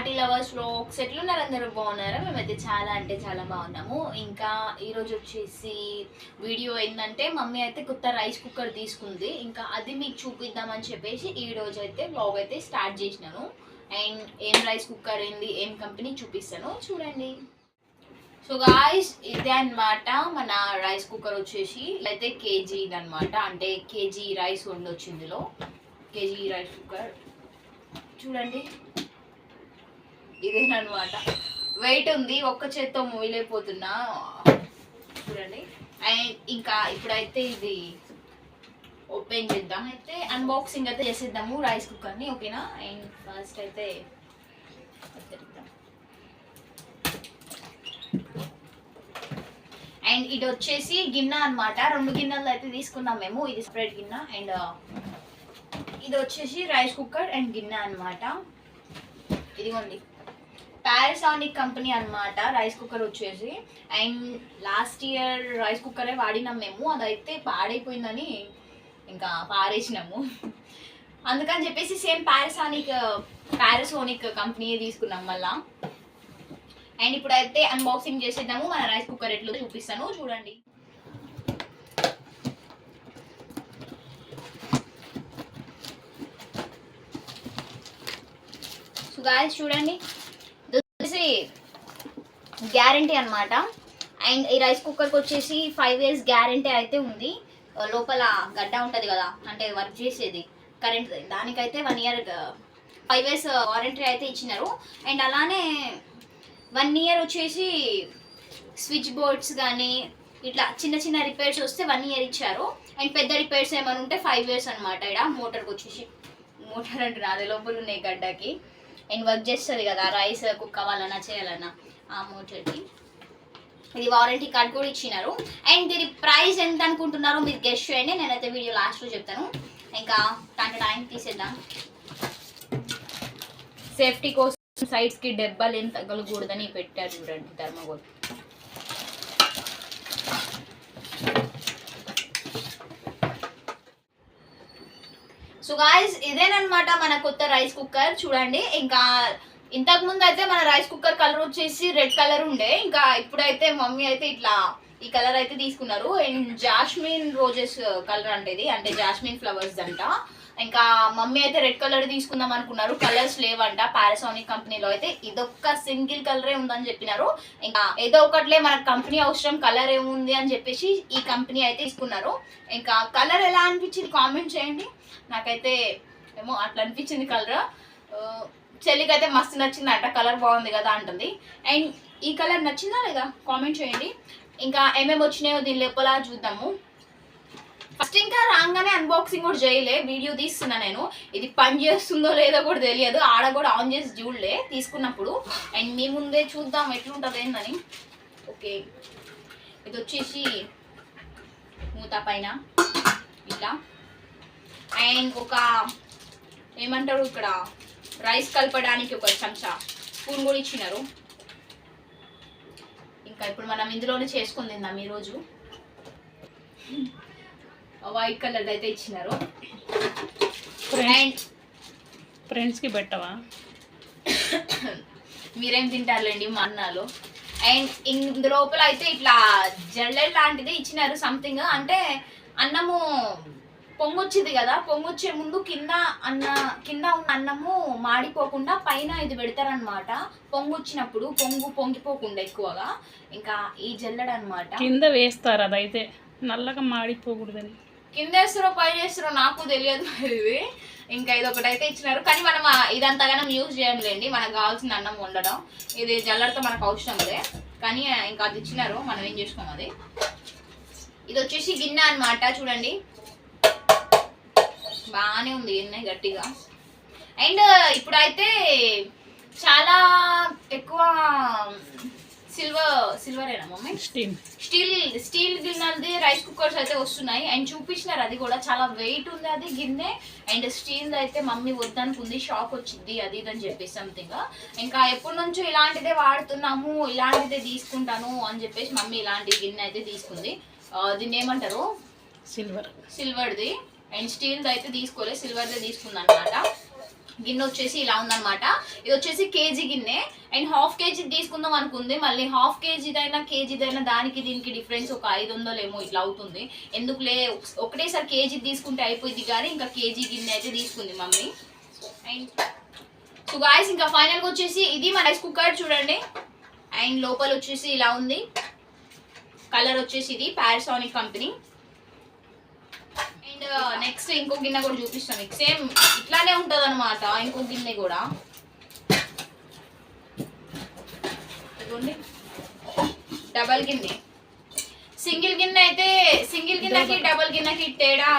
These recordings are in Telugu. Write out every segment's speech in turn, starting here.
పార్టీ లవర్స్ లోక్స్ ఎట్లున్నారు అందరూ? బాగున్నారా? మేమైతే చాలా అంటే చాలా బాగున్నాము. ఇంకా ఈరోజు వచ్చేసి వీడియో ఏంటంటే మమ్మీ అయితే కొత్త రైస్ కుక్కర్ తీసుకుంది. ఇంకా అది మీకు చూపిద్దామని చెప్పేసి ఈ రోజు అయితే బ్లాగ్ అయితే స్టార్ట్ చేసినాను. అండ్ ఏం రైస్ కుక్కర్ ఏంది ఏం కంపెనీ చూపిస్తాను చూడండి. సో గాయస్ ఇదే అన్నమాట మన రైస్ కుక్కర్ వచ్చేసి అయితే కేజీ అన్నమాట అంటే కేజీ రైస్ ఉండొచ్చు ఇందులో. కేజీ రైస్ కుక్కర్ చూడండి. ఇదేనమాట వెయిట్ ఉంది ఒక్క చేత్తో మూయలేకపోతున్నా చూడండి. అండ్ ఇంకా ఇప్పుడైతే ఇది ఓపెన్ చేద్దాం. అయితే అన్బాక్సింగ్ అయితే చేసేద్దాము రైస్ కుక్కర్ని ఓకేనా అండ్ ఫస్ట్ అయితే అండ్ ఇది వచ్చేసి గిన్నె అనమాట రెండు గిన్నెలు అయితే తీసుకున్నాం మేము. ఇది స్ప్రెడ్ గిన్నె. అండ్ uh, ఇది వచ్చేసి రైస్ కుక్కర్ అండ్ గిన్నె అన్నమాట. ఇదిగోండి. పారాసానిక్ కంపెనీ అన్నమాట రైస్ కుక్కర్ వచ్చేసి. అండ్ లాస్ట్ ఇయర్ రైస్ కుక్కరే వాడినాం మేము అదైతే పాడైపోయిందని ఇంకా పారేసినాము. అందుకని చెప్పేసి సేమ్ పారాసానిక్ పారాసోనిక్ కంపెనీ తీసుకున్నాం మళ్ళా. అండ్ ఇప్పుడైతే అన్బాక్సింగ్ చేసేద్దాము మన రైస్ కుక్కర్ ఎట్లా చూపిస్తాను చూడండి. సో చూడండి. వచ్చేసి గ్యారంటీ అనమాట అండ్ ఈ రైస్ కుక్కర్కి వచ్చేసి ఫైవ్ ఇయర్స్ గ్యారంటీ అయితే ఉంది. లోపల గడ్డ ఉంటుంది కదా అంటే వర్క్ చేసేది. కరెంట్ దానికైతే one year five years warranty అయితే ఇచ్చినారు. అండ్ అలానే వన్ ఇయర్ వచ్చేసి స్విచ్ బోర్డ్స్ కానీ ఇట్లా చిన్న చిన్న రిపేర్స్ వస్తే వన్ ఇయర్ ఇచ్చారు. అండ్ పెద్ద రిపేర్స్ ఏమైనా ఉంటే ఫైవ్ ఇయర్స్ అనమాట ఇక్కడ మోటార్కి వచ్చేసి మోటార్ అంటున్నా నాది లోపల ఉన్నాయి గడ్డకి. అండ్ వర్క్ చేస్తుంది కదా రైస్ కుక్ అవ్వాలన్నా చేయాలన్నా ఆ మోటార్కి ఇది వారంటీ కార్డ్ కూడా ఇచ్చినారు. అండ్ దీని ప్రైస్ ఎంత అనుకుంటున్నారో మీరు గెస్ట్ చేయండి నేనైతే వీడియో లాస్ట్లో చెప్తాను. ఇంకా టైం టైం తీసేద్దాం. సేఫ్టీ కోసం సైడ్స్కి డెబ్బలు ఏం తగలకూడదని పెట్టారు చూడండి ధర్మగోల్. సో గాయస్ ఇదేనమాట మన కొత్త రైస్ కుక్కర్ చూడండి ఇంకా ఇంతకు ముందు అయితే మన రైస్ కుక్కర్ కలర్ వచ్చేసి రెడ్ కలర్ ఉండే. ఇంకా ఇప్పుడైతే మమ్మీ అయితే ఇట్లా ఈ కలర్ అయితే తీసుకున్నారు. అండ్ జాస్మిన్ రోజెస్ కలర్ అంటే ఇది. అంటే జాస్మిన్ ఫ్లవర్స్ అంట. ఇంకా మమ్మీ అయితే రెడ్ కలర్ తీసుకుందాం అనుకున్నారు. కలర్స్ లేవంట. పారాసోనిక్ కంపెనీలో అయితే ఇదొక్క సింగిల్ కలరే ఉందని చెప్పినారు. ఇంకా ఏదో ఒకట్లే మన కంపెనీ అవసరం కలర్ ఏముంది అని చెప్పేసి ఈ కంపెనీ అయితే తీసుకున్నారు. ఇంకా కలర్ ఎలా అనిపించింది? కామెంట్ చేయండి. నాకైతే ఏమో అట్లా అనిపించింది కలర్. చెల్లికి అయితే మస్తు నచ్చింది అంట కలర్ బాగుంది కదా అంటుంది. అండ్ ఈ కలర్ నచ్చిందా లేదా? కామెంట్ చేయండి. ఇంకా ఏమేమి వచ్చినాయో దీని లోపల చూద్దాము. ఫస్ట్ ఇంకా రాగానే అన్బాక్సింగ్ కూడా చేయలే వీడియో తీస్తున్నా నేను. ఇది పని చేస్తుందో లేదో కూడా తెలియదు. ఆడ కూడా ఆన్ చేసి చూడలే తీసుకున్నప్పుడు. అండ్ మీ ముందే చూద్దాం ఎట్లుంటుంది ఏందని. ఓకే ఇది వచ్చేసి మూత పైన. ఇట్లా. అండ్ ఒక ఏమంటారు ఇక్కడ? రైస్ కలపడానికి ఒక చెంచా స్పూన్ కూడా ఇచ్చినారు. ఇంకా ఇప్పుడు మనం ఇందులోనే చేసుకుని తిందాం ఈరోజు. వైట్ కలర్ అయితే ఇచ్చినారు. అండ్ ఫ్రెండ్స్కి పెట్టవా? మీరేం తింటారులేండి మా అన్నాలు. అండ్ ఇందులోపల అయితే ఇట్లా జల్లెడ్ లాంటిది ఇచ్చినారు సంథింగ్ అంటే అన్నము పొంగొచ్చింది కదా పొంగొచ్చే ముందు కింద అన్న కింద ఉన్న అన్నము మాడిపోకుండా పైన ఇది పెడతారనమాట పొంగొచ్చినప్పుడు పొంగు పొంగిపోకుండా ఎక్కువగా. ఇంకా ఈ జల్లెడ అనమాట కింద వేస్తారు అదైతే. నల్లగా మాడిపోకూడదని. కింద వేస్తారో పైన వేస్తారో నాకు తెలియదు ఇది. ఇంకా ఇది ఒకటి అయితే ఇచ్చినారు. కానీ మనం ఆ ఇదంతగానం యూజ్ చేయంలేండి మనకు కావాల్సిన అన్నం వండడం. ఇది జల్లడితో మనకు అవసరం లే. కానీ ఇంకా అది ఇచ్చినారు. మనం ఏం చేసుకోం అది? ఇది వచ్చేసి గిన్నె అన్నమాట. చూడండి. బాగానే ఉంది గిన్నె గట్టిగా. అండ్ ఇప్పుడైతే చాలా ఎక్కువ సిల్వర్ సిల్వరేనా మమ్మీ? స్టీమ్ స్టీల్ స్టీల్ గిన్నెలది రైస్ కుక్కర్స్ అయితే వస్తున్నాయి. అండ్ చూపించినారు అది కూడా. చాలా వెయిట్ ఉంది అది గిన్నె. అండ్ స్టీల్ అయితే మమ్మీ వద్దనుకుంది షాక్ వచ్చింది అది ఇది అని చెప్పేసి సంథింగ్ ఇంకా ఎప్పటి నుంచో ఇలాంటిదే వాడుతున్నాము ఇలాంటిదే తీసుకుంటాను అని చెప్పేసి మమ్మీ ఇలాంటి గిన్నె అయితే తీసుకుంది. దీన్ని ఏమంటారు? సిల్వర్ సిల్వర్ది అండ్ స్టీల్ది అయితే తీసుకోలేదు సిల్వర్దే తీసుకుంది అనమాట గిన్నె వచ్చేసి ఇలా ఉందన్నమాట. ఇది వచ్చేసి కేజీ గిన్నె. అండ్ హాఫ్ కేజీ తీసుకుందాం అనుకుంది. మళ్ళీ హాఫ్ కేజీదైనా కేజీదైనా దానికి దీనికి డిఫరెన్స్ ఒక ఐదు వందలు ఏమో ఇట్లా అవుతుంది. ఎందుకులే ఒకటేసారి కేజీ తీసుకుంటే అయిపోయింది కానీ ఇంకా కేజీ గిన్నె అయితే తీసుకుంది మమ్మీ. అండ్ సో గాయస్ ఇంకా ఫైనల్గా వచ్చేసి ఇది మన రైస్ కుక్కర్ చూడండి. అండ్ లోపల వచ్చేసి ఇలా ఉంది. కలర్ వచ్చేసి ఇది Panasonic company and next uh, ఇంకో గిన్నె కూడా చూపిస్తాం మీకు. సేమ్ ఇట్లానే ఉంటుంది అనమాట ఇంకో గిన్నె కూడా. ఇదిగోండి. డబల్ గిన్నె. సింగిల్ గిన్నె అయితే సింగిల్ గిన్నెకి డబల్ గిన్నెకి తేడా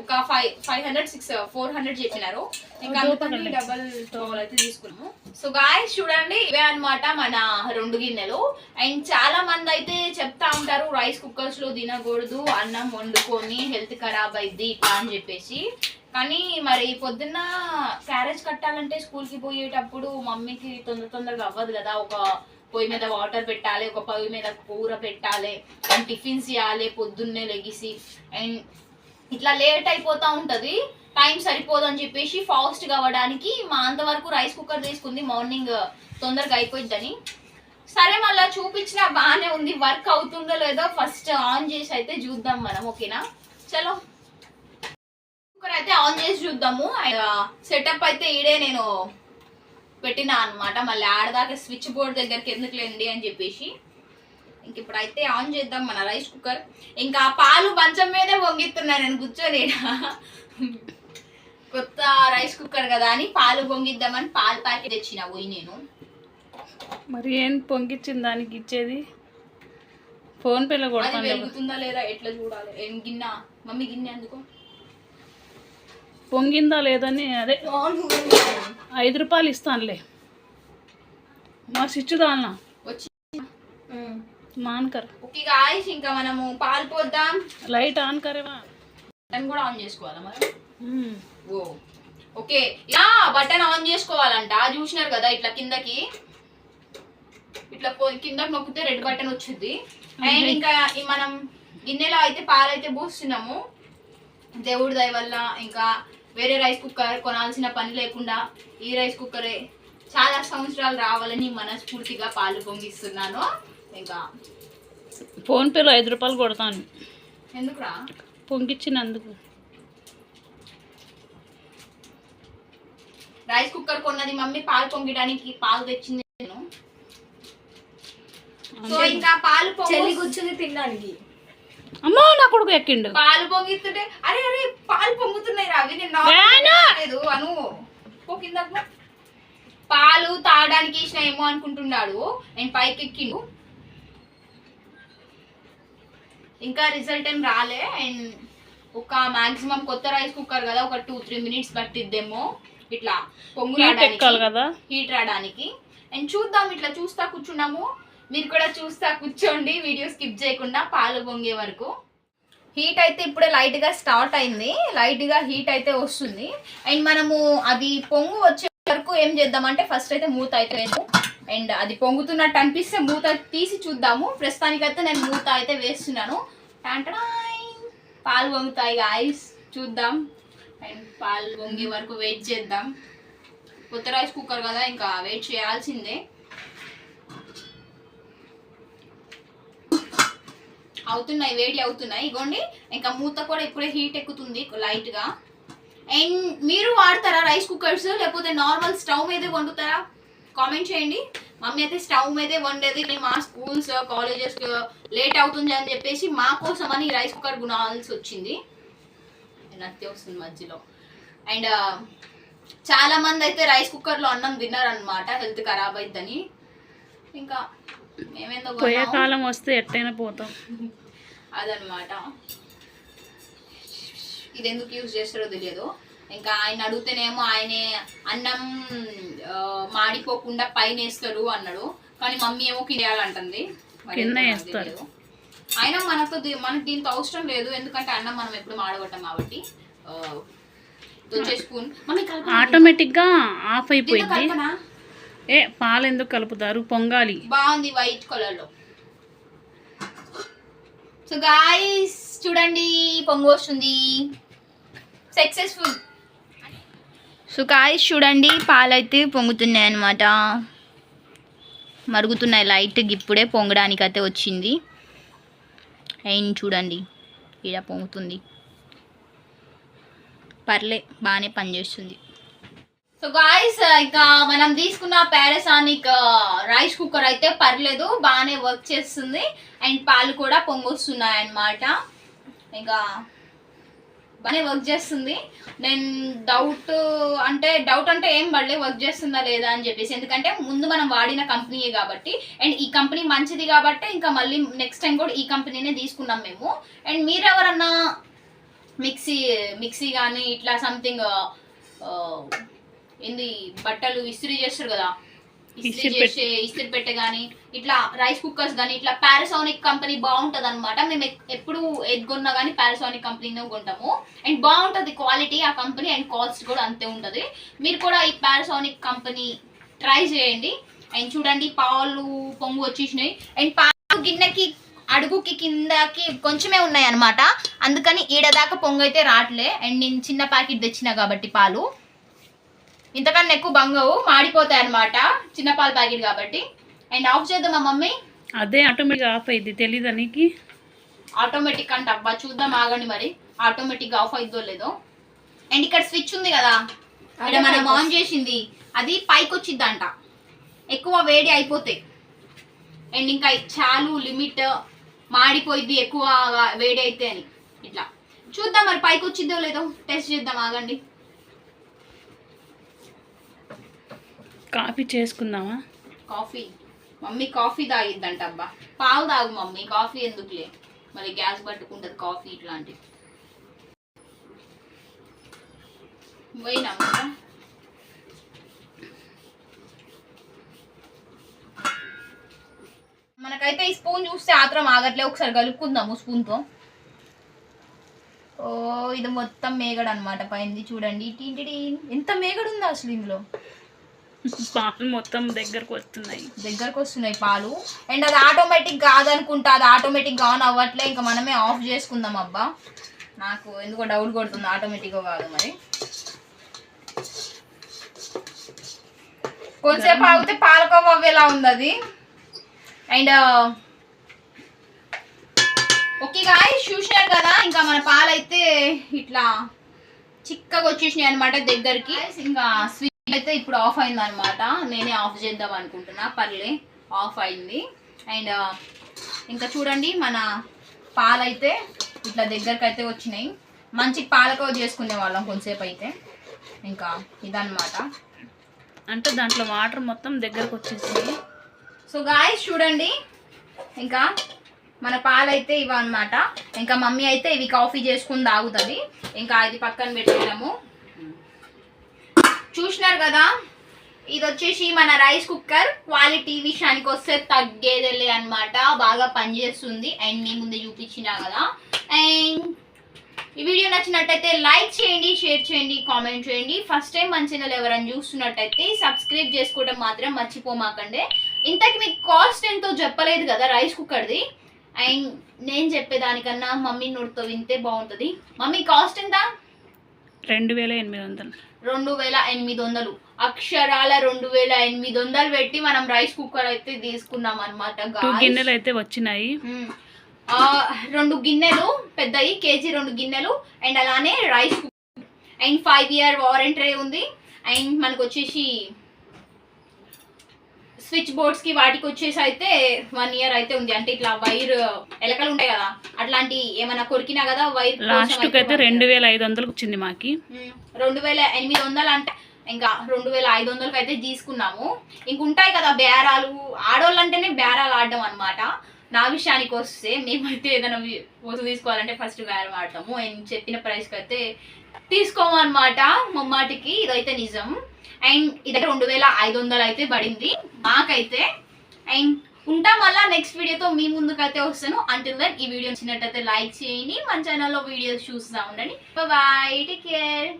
ఒక five five hundred six four hundred చెప్పినారు. ఇంకా అందుకని డబల్ టవల్ అయితే తీసుకున్నాము. సో గాయస్ చూడండి ఇవే అన్నమాట మన రెండు గిన్నెలు. అండ్ చాలా మంది అయితే చెప్తా ఉంటారు రైస్ కుక్కర్స్లో తినకూడదు అన్నం వండుకొని హెల్త్ ఖరాబ్ అయింది ఇట్లా అని చెప్పేసి. కానీ మరి పొద్దున్న క్యారేజ్ కట్టాలంటే స్కూల్కి పోయేటప్పుడు మమ్మీకి తొందర తొందరగా అవ్వదు కదా ఒక పొయ్యి మీద వాటర్ పెట్టాలి ఒక పొయ్యి మీద కూర పెట్టాలి అండ్ టిఫిన్స్ చేయాలి పొద్దున్నే లెగిసి. అండ్ ఇట్లా లేట్ అయిపోతూ ఉంటుంది టైం సరిపోదు అని చెప్పేసి ఫాస్ట్ కావడానికి మా అంతవరకు రైస్ కుక్కర్ తీసుకుంది మార్నింగ్ తొందరగా అయిపోయిద్దని. సరే మళ్ళీ చూపించిన బాగానే ఉంది వర్క్ అవుతుందో లేదో ఫస్ట్ ఆన్ చేసి అయితే చూద్దాం మనం ఓకేనా? చలో. కుక్కర్ అయితే ఆన్ చేసి చూద్దాము. సెటప్ అయితే ఈడే నేను పెట్టినా అన్నమాట. మళ్ళీ ఆడదాకా స్విచ్ బోర్డ్ దగ్గరికి ఎందుకు లేండి అని చెప్పేసి. ఇంక ఇప్పుడైతే ఆన్ చేద్దాం మన రైస్ కుక్కర్. ఇంకా పాలు మంచం మీదే పొంగిస్తున్నా నేను కూర్చొని. కొత్త రైస్ కుక్కర్ కదా అని పాలు పొంగిద్దామని పాలు ప్యాకెట్ తెచ్చిన పోయి నేను. మరి ఏం పొంగిచ్చిన దానికి ఇచ్చేది? ఫోన్ పేలో అది కొడతాను వెలుగుతుందా లేదా? ఎట్లా చూడాలి? ఏం గిన్నె? మమ్మీ గిన్నె అందుకో. పొంగిందా లేదని అదే ఐదు రూపాయలు ఇస్తానులే. మా స్విచ్ దాల్నా వచ్చి ఆన్ కర్ ఓకే గాయస్ ఇంకా మనము పాలు పోద్దాం. లైట్ ఆన్ కరేవా? బటన్ కూడా ఆన్ చేసుకోవాలా మరి? ఓ. ఓకే ఇలా బటన్ ఆన్ చేసుకోవాలంట. చూసినారు కదా ఇట్లా కిందకి? ఇట్లా కిందకి నొక్కితే రెడ్ బటన్ వచ్చింది అండ్ ఇంకా మనం గిన్నెలో అయితే పాలు అయితే పోస్తున్నాము. దేవుడి దయ వల్ల ఇంకా వేరే రైస్ కుక్కర్ కొనాల్సిన పని లేకుండా ఈ రైస్ కుక్కరే చాలా సంవత్సరాలు రావాలని మనస్ఫూర్తిగా పాలు పొంగిస్తున్నాను. ఇంకా ఫోన్ పేలో ఐదు రూపాయలు కొడతాను. ఎందుకురా? పొంగిచ్చినందుకు. రైస్ కుక్కర్ కొన్నది మమ్మీ పాలు పొంగడానికి పాలు తెచ్చింది నేను. సో ఇంకా పాలు చెల్లి పొంగి కూర్చుని తినడానికి. అమ్మో నా కొడుకు ఎక్కిండు. పాలు పొంగిస్తుంటే అరే అరే పాలు పొంగుతున్నాయి రా అవి నేను అను. పో కిందకు పో. పాలు తాగడానికి ఇచ్చిన ఏమో అనుకుంటున్నాడు. నేను పైకి ఎక్కిండు. ఇంకా రిజల్ట్ ఏం రాలే. అండ్ ఒక మాక్సిమం కొత్త రైస్ కుక్కర్ కదా ఒక టూ త్రీ మినిట్స్ పట్టిద్దేమో. ఇట్లా పొంగు కదా. హీట్ రావడానికి. అండ్ చూద్దాం ఇట్లా చూస్తా కూర్చున్నాము. మీరు కూడా చూస్తా కూర్చోండి వీడియో స్కిప్ చేయకుండా పాలు పొంగే వరకు. హీట్ అయితే ఇప్పుడే లైట్గా స్టార్ట్ అయింది. లైట్గా హీట్ అయితే వస్తుంది. అండ్ మనము అది పొంగు వచ్చే వరకు ఏం చేద్దామంటే ఫస్ట్ అయితే మూత అయితే వేసు అండ్ అది పొంగుతున్నట్టు అనిపిస్తే మూత తీసి చూద్దాము. ప్రస్తుతానికైతే నేను మూత అయితే వేస్తున్నాను. పాలు పొంగుతాయి ఐస్ చూద్దాం. అండ్ పాలు పొంగే వరకు వెయిట్ చేద్దాం. కొత్త రైస్ కుక్కర్ కదా ఇంకా వెయిట్ చేయాల్సిందే. అవుతున్నాయి వేడి అవుతున్నాయి. ఇగోండి ఇంకా మూత కూడా ఇప్పుడే హీట్ ఎక్కుతుంది లైట్గా అండ్ మీరు వాడతారా రైస్ కుక్కర్స్ లేకపోతే నార్మల్ స్టవ్ మీదే వండుతారా? కామెంట్ చేయండి. మమ్మీ అయితే స్టవ్ మీదే వండేది. నేను మా స్కూల్స్ కాలేజెస్ లేట్ అవుతుంది అని చెప్పేసి మా కోసం అని రైస్ కుక్కర్ కొనాల్సి వచ్చింది. నత్తి వస్తుంది మధ్యలో. అండ్ uh, చాలా మంది అయితే రైస్ కుక్కర్లో అన్నం తిన్నారనమాట హెల్త్ ఖరాబ్ అయిద్దని. ఇంకా పోయే. కాలం వస్తే ఎట్టయినా పోతాం. అదనమాట ఇది ఎందుకు యూజ్ చేస్తారో తెలియదు. ఇంకా ఆయన అడిగితేనేమో ఆయనే అన్నం మాడిపోకుండా పైన వేస్తారు అన్నాడు. కానీ మమ్మీ ఏమో కిందేయాలంటుంది. అయినా మనతో మనకి దీంతో అవసరం లేదు. ఎందుకంటే అన్నం మనం ఎప్పుడు మాడగొట్టాం కాబట్టి. ఆ, ఇది వచ్చే స్పూన్. మమ్మీ కలపనా? ఆటోమేటిక్గా ఆఫ్ అయిపోయింది? ఏ పాలు ఎందుకు కలుపుతారు? పొంగాలి. బాగుంది వైట్ కలర్లో సో గాయస్ చూడండి పొంగు వస్తుంది. సక్సెస్ఫుల్ సో కాయస్ చూడండి పాలైతే పొంగుతున్నాయి అన్నమాట. మరుగుతున్నాయి లైట్ ఇప్పుడే పొంగడానికి అయితే వచ్చింది. అండ్ చూడండి ఇలా పొంగుతుంది. పర్లే బాగానే పనిచేస్తుంది. సో గాయస్ ఇక మనం తీసుకున్న పారాసానిక్ uh, రైస్ కుక్కర్ అయితే పర్లేదు బాగానే వర్క్ చేస్తుంది. అండ్ పాలు కూడా పొంగొస్తున్నాయి అన్నమాట ఇంకా బాగానే వర్క్ చేస్తుంది. నేను డౌట్ అంటే డౌట్ అంటే ఏం పడలే వర్క్ చేస్తుందా లేదా అని చెప్పేసి. ఎందుకంటే ముందు మనం వాడిన కంపెనీయే కాబట్టి. అండ్ ఈ కంపెనీ మంచిది కాబట్టి ఇంకా మళ్ళీ నెక్స్ట్ టైం కూడా ఈ కంపెనీనే తీసుకున్నాం మేము. అండ్ మీరు ఎవరన్నా మిక్సీ మిక్సీ కానీ ఇట్లా సంథింగ్ ఏంది బట్టలు ఇస్త్రీ చేస్తారు కదా. ఇస్త్రీ. చేసే ఇస్త్రీ పెట్టె కానీ ఇట్లా రైస్ కుక్కర్స్ కానీ ఇట్లా పారాసోనిక్ కంపెనీ బాగుంటది అనమాట మేము ఎప్పుడు ఏది కొన్నా కానీ పారాసోనిక్ కంపెనీనే కొంటాము. అండ్ బాగుంటది క్వాలిటీ ఆ కంపెనీ అండ్ కాస్ట్ కూడా అంతే ఉంటది. మీరు కూడా ఈ పారాసోనిక్ కంపెనీ ట్రై చేయండి. అండ్ చూడండి పాలు పొంగు వచ్చేసినాయి. అండ్ పాలు గిన్నెకి అడుగుకి కిందకి కొంచెమే ఉన్నాయి అనమాట అందుకని ఈడదాకా పొంగు అయితే రావట్లే అండ్ నేను చిన్న ప్యాకెట్ తెచ్చిన కాబట్టి పాలు. ఇంతకన్నా ఎక్కువ బంగవు మాడిపోతాయి అనమాట చిన్న పాల ప్యాకెట్ కాబట్టి. అండ్ ఆఫ్ చేద్దామా మమ్మీ. అదే ఆటోమేటిక్గా ఆఫ్ అయింది తెలీదా నీకు? ఆటోమేటిక్ అంట అబ్బా చూద్దాం ఆగండి మరి. ఆటోమేటిక్ ఆఫ్ అయిద్దో లేదో. అండ్ ఇక్కడ స్విచ్ ఉంది కదా ఇక్కడ మనం ఆన్ చేసింది అది పైకి వచ్చిద్దంట ఎక్కువ వేడి అయిపోతాయి. అండ్ ఇంకా చాలు లిమిట్ మాడిపోయిద్ది ఎక్కువ వేడి అయితే అని. ఇట్లా. చూద్దాం మరి పైకి వచ్చిద్దో లేదో టెస్ట్ చేద్దాం ఆగండి. కాఫీ చేసుకుందామా? కాఫీ. మమ్మీ కాఫీ తాగిద్దంట అబ్బా. పాలు తాగు మమ్మీ కాఫీ ఎందుకులే? మరి గ్యాస్ పట్టుకుంటది కాఫీ ఇట్లాంటివి పోయినా మనకైతే ఈ స్పూన్ చూస్తే ఆత్రం ఆగట్లే. ఒకసారి కలుపుకుందాము స్పూన్తో. ఓ ఇది మొత్తం మేగడు అనమాట పైంది చూడండి. టీ ఎంత మేగడు ఉందా అసలు ఇందులో? పాలు మొత్తం దగ్గరకు వస్తున్నాయి. దగ్గరకు వస్తున్నాయి పాలు. అండ్ అది ఆటోమేటిక్ కాదనుకుంటా అది ఆటోమేటిక్ ఆన్ అవ్వట్లే. ఇంకా మనమే ఆఫ్ చేసుకుందాం అబ్బా. నాకు ఎందుకో డౌట్ కొడుతుంది ఆటోమేటిక్ కాదు మరి. కొంతసేపు ఆగితే పాలకోవ అవ్వేలా ఉంది అది. అండ్ ఓకే గాయ చూసినారు కదా? ఇంకా మన పాలైతే ఇట్లా చిక్కగా వచ్చేసినాయి అనమాట దగ్గరికి. ఇంకా స్విచ్ అయితే ఇప్పుడు ఆఫ్ అయింది అనమాట నేనే ఆఫ్ చేద్దాం అనుకుంటున్నా. పర్లే ఆఫ్ అయింది. అండ్ ఇంకా చూడండి మన పాలైతే ఇట్లా దగ్గరకు అయితే వచ్చినాయి. మంచి పాలకోవ చేసుకునే వాళ్ళం కొంతసేపు అయితే. ఇంకా ఇదన్నమాట. అంటే దాంట్లో వాటర్ మొత్తం దగ్గరకు వచ్చేసింది. సో గాయస్ చూడండి. ఇంకా మన పాలైతే ఇవి అన్నమాట ఇంకా మమ్మీ అయితే ఇవి కాఫీ చేసుకుని తాగుతుంది. ఇంకా ఇది పక్కన పెట్టేద్దాము చూసినారు కదా? ఇది వచ్చేసి మన రైస్ కుక్కర్ క్వాలిటీ విషయానికి వస్తే తగ్గేదేలే అన్నమాట. బాగా పనిచేస్తుంది. అండ్ మీ ముందే చూపించినా కదా. అండ్ ఈ వీడియో నచ్చినట్టయితే లైక్ చేయండి షేర్ చేయండి కామెంట్ చేయండి. ఫస్ట్ టైం మన ఛానల్ ఎవరైనా చూస్తున్నట్టయితే సబ్స్క్రైబ్ చేసుకోవడం మాత్రం మర్చిపోమాకండి. ఇంతకి మీకు కాస్ట్ ఎంతో చెప్పలేదు కదా రైస్ కుక్కర్ది? అండ్ నేను చెప్పేదానికన్నా మమ్మీ నోటితో వింటే బాగుంటుంది. మమ్మీ కాస్ట్ ఎంత? రెండు వేల ఎనిమిది వందలు. రెండు వేల ఎనిమిది వందలు. అక్షరాల రెండు వేల ఎనిమిది వందలు పెట్టి మనం రైస్ కుక్కర్ అయితే తీసుకున్నాం అనమాట టూ గిన్నెలు అయితే వచ్చినాయి. రెండు గిన్నెలు పెద్దవి కేజీ రెండు గిన్నెలు అండ్ అలానే rice cooker and five year warranty ఉంది. అండ్ మనకు వచ్చేసి స్విచ్ బోర్డ్స్కి వాటికి వచ్చేసి అయితే వన్ ఇయర్ అయితే ఉంది. అంటే ఇట్లా వైర్ ఎలకలు ఉంటాయి కదా అట్లాంటి ఏమైనా కొరికినా కదా వైర్ లాస్ట్కి అయితే రెండు వేల ఐదు వందలకు వచ్చింది మాకి. రెండు వేల ఎనిమిది వందలు అంటే ఇంకా రెండు వేల ఐదు వందలకి అయితే తీసుకున్నాము. ఇంక ఉంటాయి కదా బేరాలు. ఆడోళ్ళు అంటేనే బేరాలు ఆడడం అనమాట నా విషయానికి వస్తే మేమైతే ఏదైనా వస్తువు తీసుకోవాలంటే ఫస్ట్ బేరం ఆడతాము. అండ్ చెప్పిన ప్రైస్కి అయితే తీసుకోము అనమాట ముమ్మాటికి ఇదైతే నిజం. అండ్ ఇదైతే రెండు వేల ఐదు వందలు అయితే పడింది. మాకైతే అండ్ ఉంటా మళ్ళీ నెక్స్ట్ వీడియోతో మీ ముందుకైతే వస్తాను. అంటిల్ దట్ ఈ వీడియో నచ్చినట్టయితే లైక్ చేయండి. మన ఛానల్లో వీడియోస్ చూస్తూ ఉండండి. Bye take care